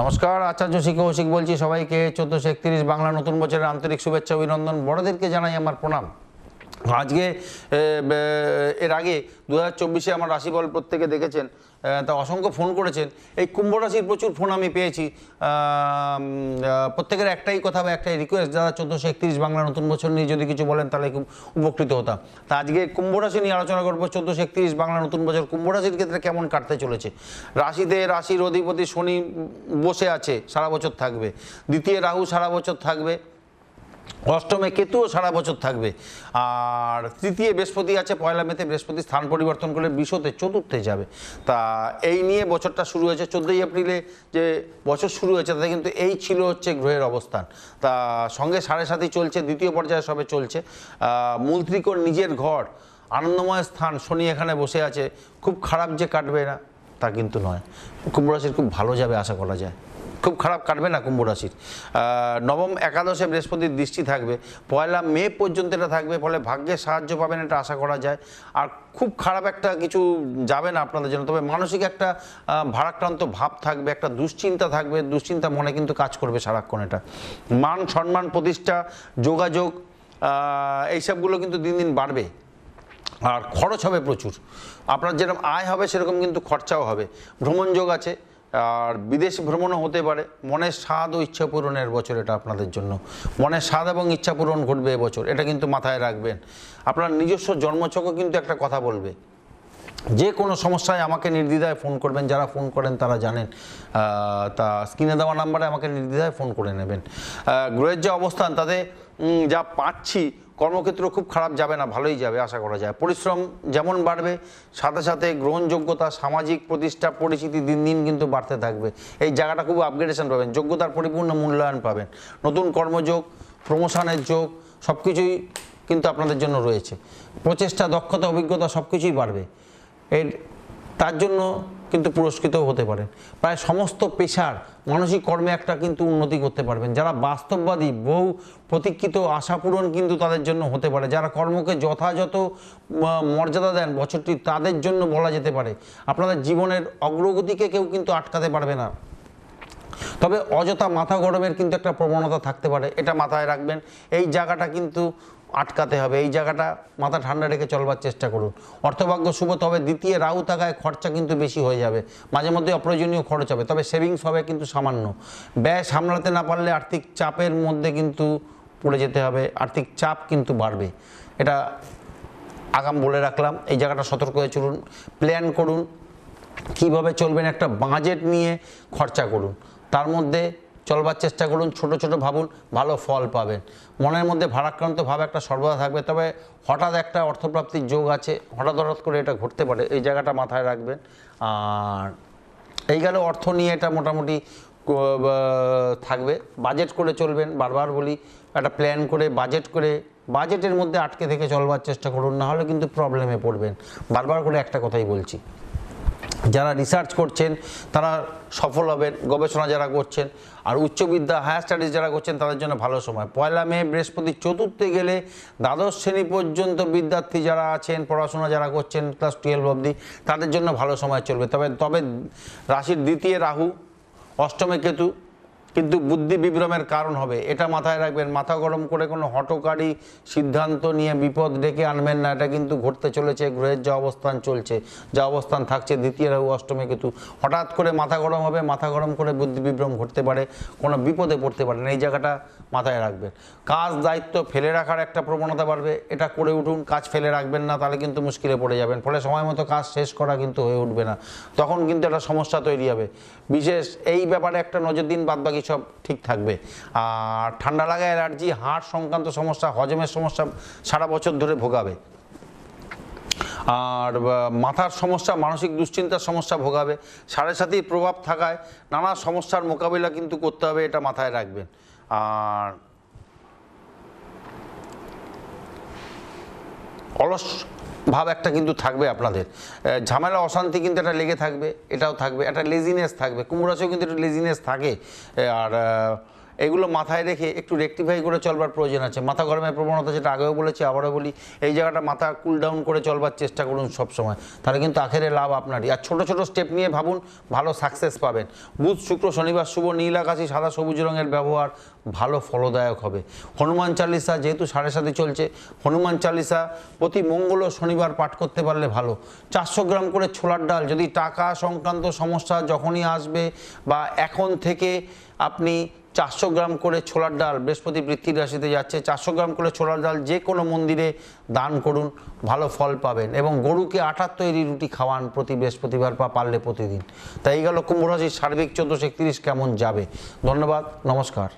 নমস্কার, আচার্য শিখ কৌশিক বলছি সবাইকে। চোদ্দোশো একত্রিশ বাংলা নতুন বছরের আন্তরিক শুভেচ্ছা অভিনন্দন। বড়দেরকে জানাই আমার প্রণাম। আজকে এর আগে দু হাজার চব্বিশে আমার রাশিফল প্রত্যেকে দেখেছেন তা অসংখ্য ফোন করেছেন। এই কুম্ভ রাশির প্রচুর ফোন আমি পেয়েছি। প্রত্যেকের একটাই কথা বা একটাই রিকোয়েস্ট যারা চোদ্দোশো একত্রিশ বাংলা নতুন বছর নিয়ে যদি কিছু বলেন, তাহলে খুব উপকৃত হতাম। তা আজকে কুম্ভ রাশি নিয়ে আলোচনা করব, চোদ্দোশো একত্রিশ বাংলা নতুন বছর কুম্ভ রাশির ক্ষেত্রে কেমন কাটতে চলেছে? রাশিতে রাশির অধিপতি শনি বসে আছে, সারা বছর থাকবে। দ্বিতীয় রাহু সারা বছর থাকবে। অষ্টমে কেতুও সারা বছর থাকবে। আর তৃতীয় বৃহস্পতি আছে, পয়লা মেতে বৃহস্পতি স্থান পরিবর্তন করে বিশতে চতুর্থে যাবে। তা এই নিয়ে বছরটা শুরু হয়েছে চোদ্দোই এপ্রিলে, যে বছর শুরু হয়েছে তাতে কিন্তু এই ছিল হচ্ছে গ্রহের অবস্থান। তা সঙ্গে সাড়ে সাথে চলছে, দ্বিতীয় পর্যায়ে সবে চলছে। মূল ত্রিকোণ নিজের ঘর, আনন্দময় স্থান, শনি এখানে বসে আছে। খুব খারাপ যে কাটবে না, তা কিন্তু নয়। কুম্ভ রাশির খুব ভালো যাবে, আশা করা যায়। খুব খারাপ কাটবে না কুম্ভ রাশির। নবম একাদশে বৃহস্পতির দৃষ্টি থাকবে। পয়লা মে পর্যন্ত এটা থাকবে, ফলে ভাগ্যে সাহায্য পাবেন এটা আশা করা যায়। আর খুব খারাপ একটা কিছু যাবে না আপনাদের জন্য, তবে মানসিক একটা ভারাক্রান্ত ভাব থাকবে, একটা দুশ্চিন্তা থাকবে, দুশ্চিন্তা মনে কিন্তু কাজ করবে সারাক্ষণ এটা। মান সম্মান প্রতিষ্ঠা, যোগাযোগ এইসবগুলো কিন্তু দিন দিন বাড়বে। আর খরচ হবে প্রচুর। আপনার যেরকম আয় হবে, সেরকম কিন্তু খরচাও হবে। ভ্রমণ যোগ আছে আর বিদেশ ভ্রমণও হতে পারে। মনের স্বাদ ও ইচ্ছা পূরণের বছর এটা আপনাদের জন্য। মনের স্বাদ এবং ইচ্ছা পূরণ ঘটবে এবছর, এটা কিন্তু মাথায় রাখবেন। আপনার নিজস্ব জন্মছকও কিন্তু একটা কথা বলবে। যে কোনো সমস্যায় আমাকে নির্দ্বিধায় ফোন করবেন, যারা ফোন করেন তারা জানেন। তা স্ক্রিনে দেওয়া নাম্বারে আমাকে নির্দ্বিধায় ফোন করে নেবেন। গ্রহের যে অবস্থান, তাতে যা পাচ্ছি কর্মক্ষেত্র খুব খারাপ যাবে না, ভালোই যাবে, আশা করা যায়। পরিশ্রম যেমন বাড়বে, সাথে সাথে গ্রহণযোগ্যতা, সামাজিক প্রতিষ্ঠা, পরিচিতি দিন দিন কিন্তু বাড়তে থাকবে। এই জায়গাটা খুব আপগ্রেডেশন পাবেন, যোগ্যতার পরিপূর্ণ মূল্যায়ন পাবেন। নতুন কর্মযোগ প্রমোশনের যোগ সব কিছুই কিন্তু আপনাদের জন্য রয়েছে। প্রচেষ্টা, দক্ষতা, অভিজ্ঞতা সব কিছুই বাড়বে। এর, তার জন্য কিন্তু পুরস্কৃত হতে পারেন। প্রায় সমস্ত পেশার মানসিক কর্মে একটা কিন্তু উন্নতি করতে পারবেন। যারা বাস্তববাদী, বহু প্রতীক্ষিত আশা পূরণ কিন্তু তাদের জন্য হতে পারে। যারা কর্মকে যথাযথ মর্যাদা দেন বছরটি, তাদের জন্য বলা যেতে পারে। আপনাদের জীবনের অগ্রগতিকে কেউ কিন্তু আটকাতে পারবে না। তবে অযথা মাথা গরমের কিন্তু একটা প্রবণতা থাকতে পারে। এটা মাথায় রাখবেন। এই জায়গাটা কিন্তু আটকাতে হবে। এই জায়গাটা মাথা ঠান্ডা রেখে চলবার চেষ্টা করুন। অর্থভাগ্য শুভ, তবে দ্বিতীয় রাহু থাকায় খরচা কিন্তু বেশি হয়ে যাবে। মাঝে মধ্যে অপ্রয়োজনীয় খরচ হবে, তবে সেভিংস হবে কিন্তু সামান্য। ব্যয় সামলাতে না পারলে আর্থিক চাপের মধ্যে কিন্তু পড়ে যেতে হবে। আর্থিক চাপ কিন্তু বাড়বে। এটা আগাম বলে রাখলাম। এই জায়গাটা সতর্ক হয়ে চলুন প্ল্যান করুন। কীভাবে চলবেন একটা বাজেট নিয়ে খরচা করুন। তার মধ্যে চলবার চেষ্টা করুন, ছোট ছোট ভাবুন, ভালো ফল পাবেন। মনের মধ্যে ভারাক্রান্ত ভাব একটা সর্বদা থাকবে, তবে হঠাৎ একটা অর্থপ্রাপ্তির যোগ আছে, হঠাৎ হঠাৎ করে এটা ঘটতে পারে, এই জায়গাটা মাথায় রাখবেন। আর এই গেল অর্থ নিয়ে এটা মোটামুটি থাকবে, বাজেট করে চলবেন, বারবার বলি, একটা প্ল্যান করে, বাজেট করে, বাজেটের মধ্যে আটকে থেকে চলবার চেষ্টা করুন না হলে কিন্তু প্রবলেমে পড়বেন। বারবার করে একটা কথাই বলছি। যারা রিসার্চ করছেন, তারা সফল হবেন, গবেষণা যারা করছেন, আর উচ্চবিদ্যা হায়ার স্টাডিজ যারা করছেন, তাদের জন্য ভালো সময়। পয়লা মে, বৃহস্পতি চতুর্থে গেলে দ্বাদশ শ্রেণি পর্যন্ত বিদ্যার্থী যারা আছেন, পড়াশোনা যারা করছেন ক্লাস টুয়েলভ অবধি, তাদের জন্য ভালো সময় চলবে। তবে তবে রাশির দ্বিতীয় রাহু, অষ্টমে কেতু কিন্তু বুদ্ধি বিভ্রমের কারণ হবে। এটা মাথায় রাখবেন, মাথা গরম করে কোনো হটকারী সিদ্ধান্ত নিয়ে বিপদ ডেকে আনবেন না। এটা কিন্তু ঘটতে চলেছে, গ্রহের যা অবস্থান চলছে, যা অবস্থান থাকছে দ্বিতীয় রাহু, অষ্টমে কিন্তু হঠাৎ করে মাথা গরম হবে, মাথা গরম করে বুদ্ধি বিভ্রম ঘটতে পারে, কোনো বিপদে পড়তে পারেন এই জায়গাটা মাথায় রাখবেন। কাজ দায়িত্ব ফেলে রাখার একটা প্রবণতা বাড়বে। এটা করে উঠুন, কাজ ফেলে রাখবেন না, তাহলে কিন্তু মুশকিলে পড়ে যাবেন। ফলে সময় মতো কাজ শেষ করা কিন্তু হয়ে উঠবে না। তখন কিন্তু একটা সমস্যা তৈরি হবে। বিশেষ এই ব্যাপারে একটা নজর দিন বাদ বাকি সব ঠিক থাকবে। আর ঠান্ডা লাগা অ্যালার্জি, হাড় সংক্রান্ত সমস্যা, হজমের সমস্যা সারা বছর ধরে ভোগাবে। আর মাথার সমস্যা, মানসিক দুশ্চিন্তার সমস্যা ভোগাবে। সাড়ে সাথেই প্রভাব থাকায় নানা সমস্যার মোকাবিলা কিন্তু করতে হবে, এটা মাথায় রাখবেন। আর অলস ভাব একটা কিন্তু থাকবে আপনাদের। ঝামেলা, অশান্তি কিন্তু একটা লেগে থাকবে, এটাও থাকবে, একটা লেজিনেস থাকবে কুমড়াছেও কিন্তু একটা লেজিনেস থাকে। আর এগুলো মাথায় রেখে একটু রেকটিফাই করে চলবার প্রয়োজন আছে। মাথা গরমের প্রবণতা যেটা আগেও বলেছি, আবারও বলি, এই জায়গাটা মাথা কুল ডাউন করে চলবার চেষ্টা করুন সবসময়। তাহলে কিন্তু আখেরে লাভ আপনারই। আর ছোট ছোট স্টেপ নিয়ে ভাবুন, ভালো সাকসেস পাবেন। বুধ, শুক্র, শনিবার শুভ, নীল আকাশি, সাদা সবুজ রঙের ব্যবহার ভালো, ফলদায়ক হবে। হনুমান চালিসা যেহেতু সাড়ে সাথে চলছে, হনুমান চালিসা প্রতি মঙ্গল ও শনিবার পাঠ করতে পারলে ভালো। চারশো গ্রাম করে ছোলার ডাল, যদি টাকা সংক্রান্ত সমস্যা যখনই আসবে বা এখন থেকে আপনি চারশো গ্রাম করে ছোলার ডাল বৃহস্পতি বৃত্তির রাশিতে যাচ্ছে। চারশো গ্রাম করে ছোলার ডাল যে কোনো মন্দিরে দান করুন, ভালো ফল পাবেন এবং গরুকে আটার তৈরি রুটি খাওয়ান প্রতি বৃহস্পতিবার বা পারলে প্রতিদিন। তাই গেল কুম্ভ রাশির সার্বিক চোদ্দোশো একত্রিশ কেমন যাবে? ধন্যবাদ, নমস্কার।